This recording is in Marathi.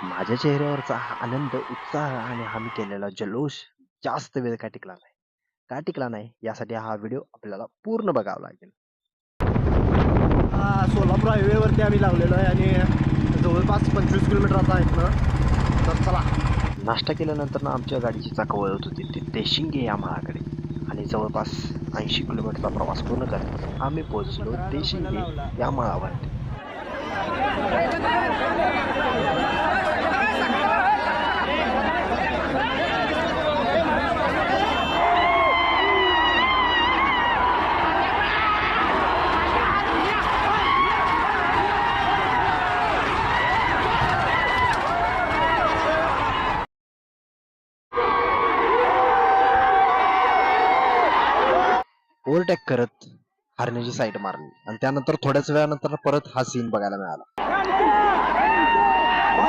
माझ्या चेहऱ्यावरचा हा आनंद उत्साह आणि आम्ही केलेला जल्लोष जास्त वेळ काय टिकला नाही? का टिकला नाही? यासाठी हा व्हिडिओ आपल्याला पूर्ण बघावा लागेल. सोलापूर हायवेवरती आम्ही लावलेलो आहे आणि जवळपास पंचवीस किलोमीटर आता आहेत ना तर चला. नाश्ता केल्यानंतर ना आमच्या गाडीची चाकं वळत होती. ते देशिंगे या माळाकडे आणि जवळपास ऐंशी किलोमीटरचा प्रवास पूर्ण करत आम्ही पोहोचलो देशिंगे या माळावरती ओव्हरटेक करत हरण्याची साईड मारली. आणि त्यानंतर थोड्याच वेळानंतर परत हा सीन बघायला मिळाला.